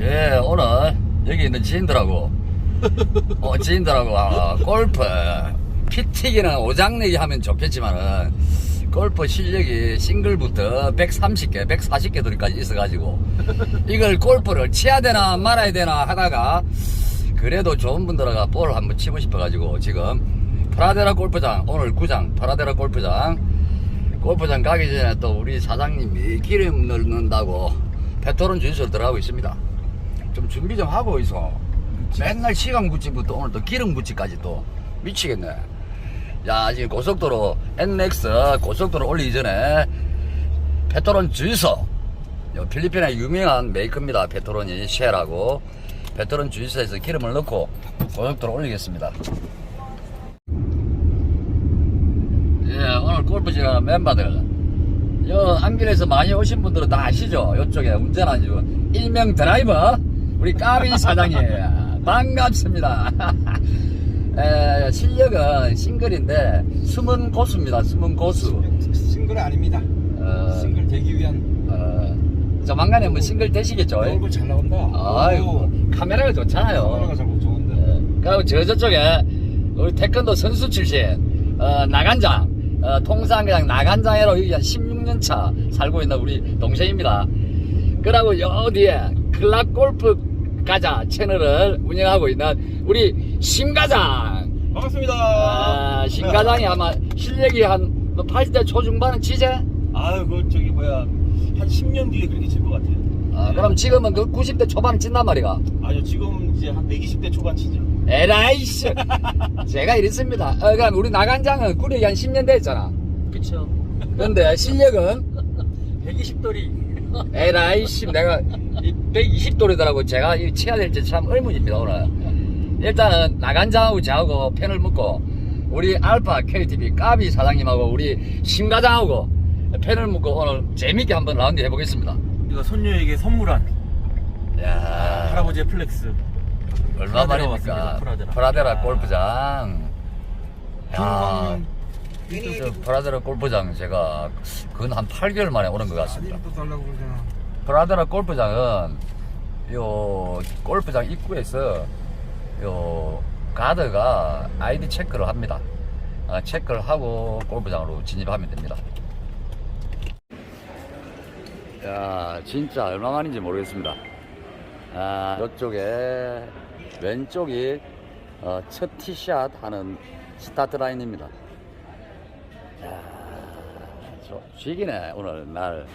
예, 오늘 여기 있는 지인들하고, 어, 지인들하고, 아, 골프, 피튀기는 오장내기 하면 좋겠지만은, 골프 실력이 싱글부터 130개, 140개 돌이까지 있어가지고, 이걸 골프를 치야 되나 말아야 되나 하다가, 그래도 좋은 분들하고 볼을 한번 치고 싶어가지고, 지금, 프라데라 골프장, 오늘 구장, 프라데라 골프장, 골프장 가기 전에 또 우리 사장님이 기름 넣는다고 페트롤 준수를 들어가고 있습니다. 좀 준비 좀 하고 있어. 맨날 시간 붙이부터 오늘 또 기름 붙이까지 또 미치겠네. 야, 지금 고속도로 NX 고속도로 올리기 전에 페트론 주유소. 요 필리핀의 유명한 메이커입니다. 페트론이 쉘하고 페트론 주유소에서 기름을 넣고 고속도로 올리겠습니다. 예, 오늘 골프 지나는 멤버들. 여 안길에서 많이 오신 분들은 다 아시죠? 이쪽에 운전하시고 일명 드라이버 우리 까비 사장님 반갑습니다. 에, 실력은 싱글인데 숨은 고수입니다. 숨은 고수. 싱글 아닙니다. 어, 싱글 되기 위한 어, 조만간에 뭐 싱글 되시겠죠? 얼굴 잘 나온다. 아이고 카메라가 좋잖아요. 카메라가 자꾸 좋은데. 예. 그리고 저 저쪽에 우리 태권도 선수 출신 어, 나간장 어, 통상 그냥 나간장으로 여기 한 16년 차 살고 있는 우리 동생입니다. 그리고 여 뒤에 클락 골프 가자 채널을 운영하고 있는 우리 심가장. 반갑습니다. 아, 심가장이 아마 실력이 한뭐 80대 초중반은 치재? 아유, 그 저기 뭐야 한 10년 뒤에 그렇게 칠 것 같아요. 아, 그럼 지금은 그 90대 초반은 친단 말이가. 아니요, 지금 이제 한 120대 초반 치죠. 에라이씨. 제가 이랬습니다. 어, 그럼 우리 나간장은 꾸리기 한 10년 됐잖아. 그쵸. 근데 실력은 120돌이. 에라이씨 내가 120돌이더라고. 제가 이 치야 될지 참 의문입니다 오늘. 일단은 나간장하고 저하고 펜을 묶고 우리 알파 KTV 까비 사장님하고 우리 심가장하고 펜을 묶고 오늘 재밌게 한번 라운드 해보겠습니다. 이거 손녀에게 선물한 야. 할아버지의 플렉스. 얼마 만입니까? 프라데라. 프라데라 아. 골프장. 야. 프라데라 골프장 제가 그건 한 8개월 만에 오는 것 같습니다 프라데라 골프장은 요 골프장 입구에서 요 가드가 아이디 체크를 합니다. 아, 체크를 하고 골프장으로 진입하면 됩니다. 야, 진짜 얼마만인지 모르겠습니다. 아, 이쪽에 왼쪽이 어, 첫 티샷 하는 스타트 라인입니다. 야, 저, 쥐기네 오늘 날.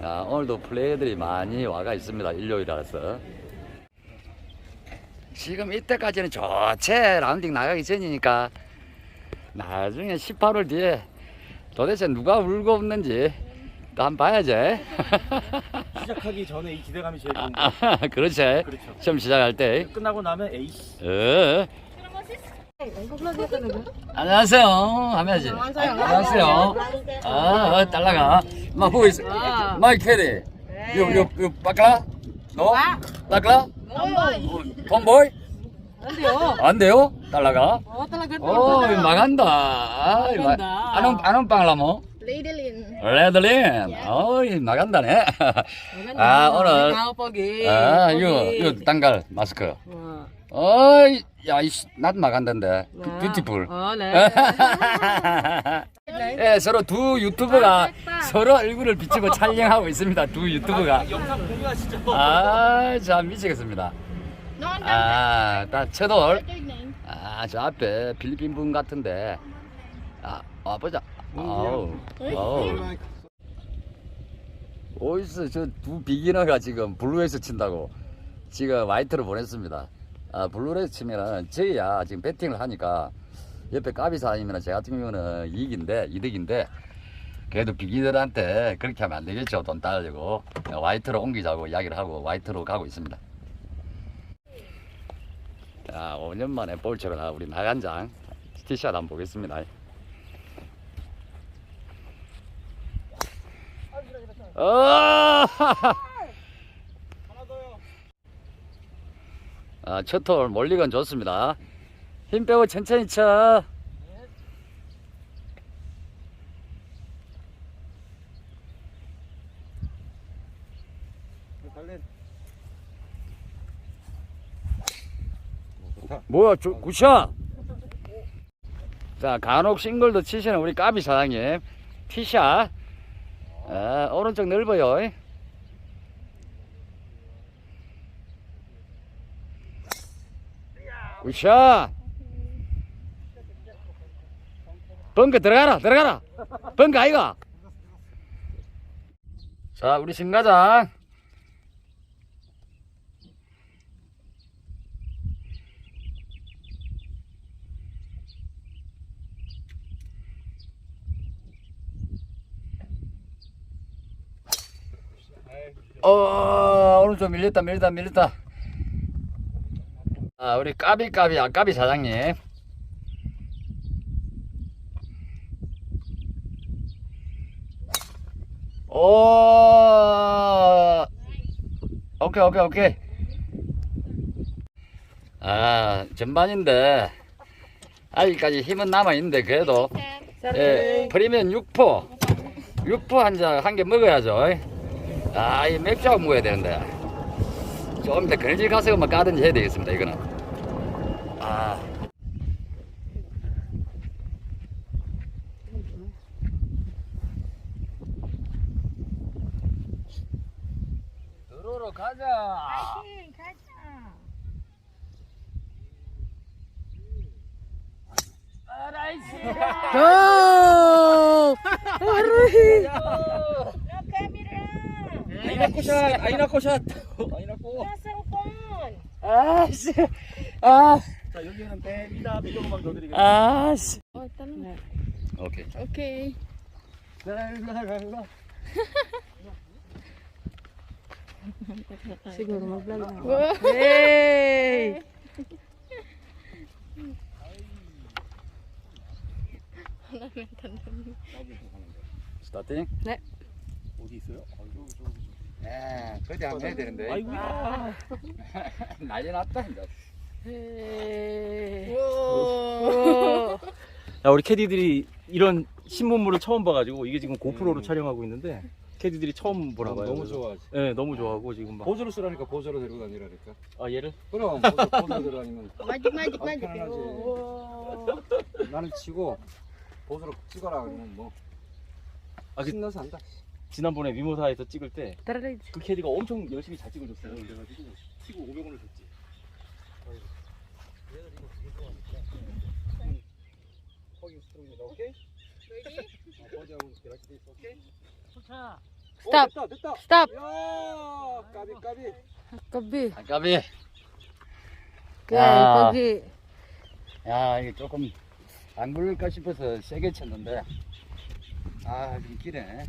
아, 오늘도 플레이들이 많이 와가 있습니다. 일요일이라서. 지금 이때까지는 좋지. 라운딩 나가기 전이니까. 나중에 18월 뒤에 도대체 누가 울고 없는지 또 한번 봐야지. 시작하기 전에 이 기대감이 제일 좋은 거. 아, 그렇지. 그렇죠. 시험 시작할 때. 끝나고 나면 에이스. 어. 안녕하세요. 하면지. 안녕하세요. 아, 어, 딸라가. 막 보고 있어. 마이 캐리. 요, 요, 요, 바클라? 너? 바클라? 톰보이? 안 돼요? to. 오, anong, anong pangalan mo? Ladelin. 레들린. 어이, 나간다네. 아, 오늘. 아. 이거, 이거 땅갈 마스크. 어이, 야, 이씨, 나도 나간다는데. Ah. 뷰티풀. Oo, le. 예, 서로 두 유튜버가 서로 얼굴을 비추고 촬영하고 있습니다. 두 유튜버가. 영상 공유하시죠. 아, 참 미치겠습니다. 아, third name. 아, 저 앞에 필리핀 분 같은데. 아, 아 보자. 아우, 아우. 어디서 저두 비기너가 지금 블루에서 친다고 지금 화이트를 보냈습니다. 아, 블루에서 치면은 저희야 지금 배팅을 하니까 옆에 까비 사장님이나 제 같은 경우는 이익인데, 이득인데 그래도 비기너한테 그렇게 하면 안 되겠죠. 돈 따려고. 화이트로 옮기자고 이야기를 하고 화이트로 가고 있습니다. 자, 5년 만에 볼 치러 나 우리 나간장 티샷 한번 보겠습니다. 어! 아, 첫홀 멀리건 좋습니다. 힘 빼고 천천히 쳐. 뭐야 저, 굿샷 자 간혹 싱글도 치시는 우리 까비 사장님 티샷 아, 오른쪽 넓어요 굿샷! 벙커 들어가라, 들어가라! 벙커 아이가! 자, 우리 신가장. 어, 오늘 좀 밀렸다, 밀렸다, 밀렸다. 아, 우리 까비까비, 아까비 사장님. 오, 오케이, 오케이, 오케이. 아, 전반인데, 아직까지 힘은 남아있는데, 그래도, 예, 프리미엄 6포, 6포 한 잔, 한 개 먹어야죠. 아, 이 맥주하고 먹어야 되는데. 좀 이따 그늘질 가서 뭐 까든지 해야 되겠습니다, 이거는. 아. 들어로 가자. 파이팅 가자. 너 카메라. 아이나코샷 아이나코샷 아이나코 나서 건. 아씨. 아. 자 여기는 뱀이다 비교만 더 드리겠습니다 아 씨. 어, 일단은. 오케이. 오케이. Siguro mag-vlog na. Hey! 스타팅. 네. 어디 있어요? 아이고 저기 네, 그때 한번 해야 되는데. 아이고야 난리 났다, Hey! 야 우리 캐디들이 이런 신문물을 처음 봐가지고 이게 지금 고프로로 촬영하고 있는데 캐디들이 처음 보나 봐요. 너무 그래서. 좋아하지. 네, 너무 좋아하고 지금 막. 보조로 쓰라니까 보조로 데리고 다니라니까. 아 얘를? 그럼 보조, 보조로 들어다니면 Magic, magic, 아, magic. 편안하지. Oh. 나는 치고 보조로 찍어라 그러면 뭐 아, 그- 신나서 한다. 지난번에 미모사에서 찍을 때그 Tara, Rage. 캐디가 엄청 열심히 잘 찍어줬어요. 그래가지고 치고 500원을 줬지. Stop. 됐다 됐다. Stop. 야 까비 까비. Kabi. 아까비. Kaya, Ah. pagi. 야, 이게 조금 안 굴릴까 싶어서 세게 쳤는데. 아, 좀 기네.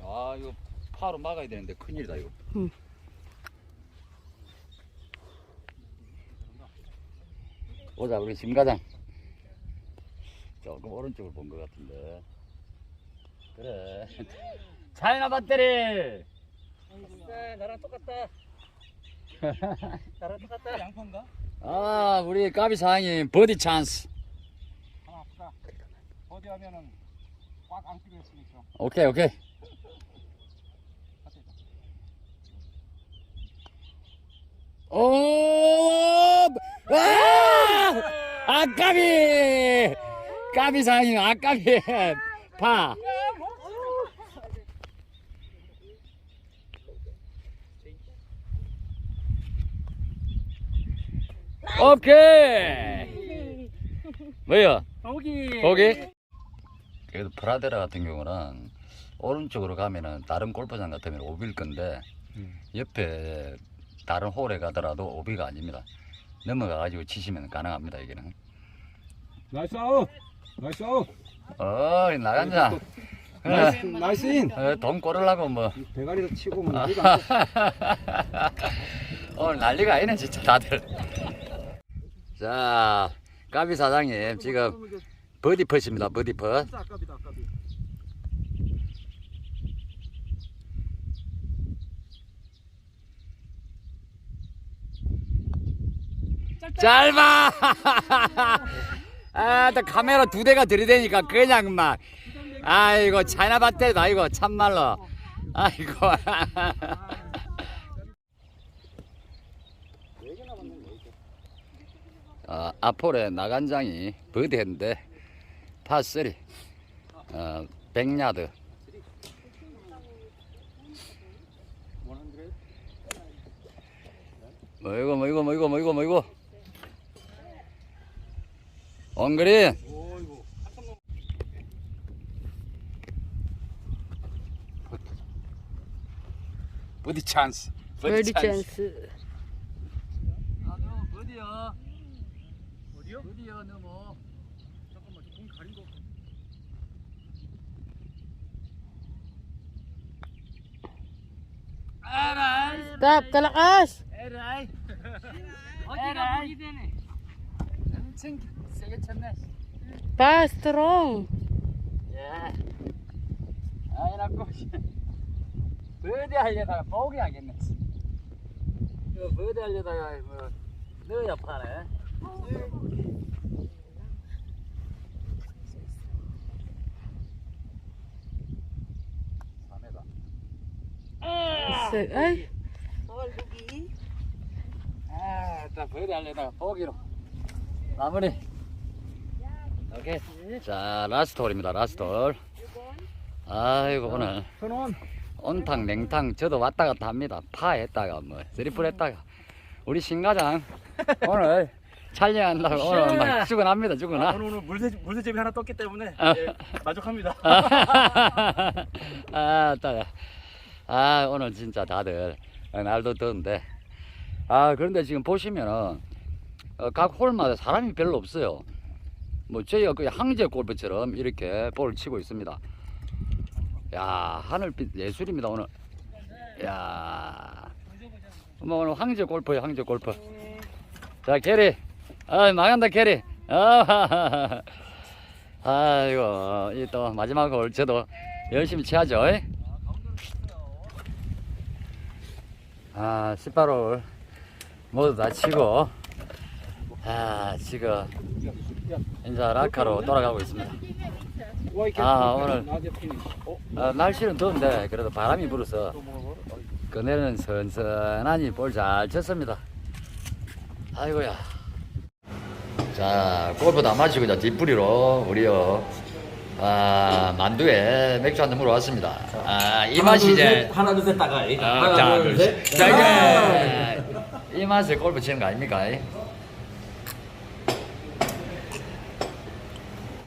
아, 이거 파로 막아야 되는데 큰일이다, 이거. 응. 보자, 우리 심가장. 조금 오른쪽을 본 것 같은데. 그래. 차이나 배터리! 나랑 똑같다. 나랑 똑같다. 양파인가? 아, 우리 까비 사장님, 버디 찬스. 하나 아프다. 어디 하면은 꽉 안기로 했으니까. 오케이, 오케이. 오! 와! 아까비! 까비 사장님, 아 까비! 파! 오케이! 뭐야? 거기. 거기? 그래도 프라데라 같은 경우는 오른쪽으로 가면은 다른 골프장 같으면 오비일 건데 음. 옆에 다른 홀에 가더라도 오비가 아닙니다. 넘어가가지고 치시면 가능합니다 이게는. 나이스 아웃. 나이스 아웃. 어 나간다. 나이스 나이스 인. 어, 돈 꼬르려고 뭐. 대가리로 치고 뭐 난리가 오늘 난리가 아니네 진짜 다들. 자 까비 사장님 지금 버디 펫입니다 버디 펫. 아깝이다 아깝이. 짧아! 아, 또 카메라 두 대가 들이대니까 그냥 막, 아이고, 차이나 밭에도 아이고, 참말로. 아이고. 어, 아폴의 나간장이 버디했는데 파3 어, 100야드 뭐 이거 뭐 이거 뭐 이거 뭐 이거 뭐 이거 원그린 버디 찬스. 버디 찬스. 아, 너 어디야? 어디요? 어디야, 너 뭐? 잠깐만 공 가린 거. Stop, kalakas. 에라이. 어디가 보기 되네. 엄 쳤네. Pa, strong. 예. 아이, 나고. 버디 하려다가 포기 하겠네. 이거 버디 하려다가 뭐, 넣어야 파네. Ay, 아, 딱 버디 하려다가 포기로. 마무리. 오케이. 자, 라스트 홀입니다. 라스트 홀. 아이고, 오늘. 온탕, 냉탕, 저도 왔다 갔다 합니다. 파 했다가, 뭐, 쓰리플 했다가. 우리 신가장, 오늘 촬영한다고 오늘 막 죽어납니다, 죽어나. 오늘 오늘 물새 물새집이 하나 떴기 때문에 아. 예, 만족합니다. 아, 따 아, 오늘 진짜 다들 날도 더운데. 아, 그런데 지금 보시면은 어, 각 홀마다 사람이 별로 없어요. 뭐 저희가 거의 항제 골프처럼 이렇게 볼을 치고 있습니다. 야, 하늘빛 예술입니다, 오늘. 야. 뭐 오늘 황제 골프예요, 황제 골프. 자, 캐리. 아, 망한다, 캐리. 아, 아이고, 이 또 마지막 홀 저도 열심히 치야죠. 이? 아, 18홀 모두 다 치고, 아, 지금 이제 라카로 돌아가고 있습니다. 아, 오늘 아, 날씨는 더운데 그래도 바람이 불어서 그네는 선선하니 볼 잘 쳤습니다. 아이고야. 자, 골프 다 마시고 이제 뒷부리로 우리요. 아, 만두에 맥주 한잔 물어 왔습니다. 아, 이 맛이 이제 하나 둘셋 따가. 아, 자, 둘, 셋. 자, 이제 이 맛에 골프 치는 거 아닙니까?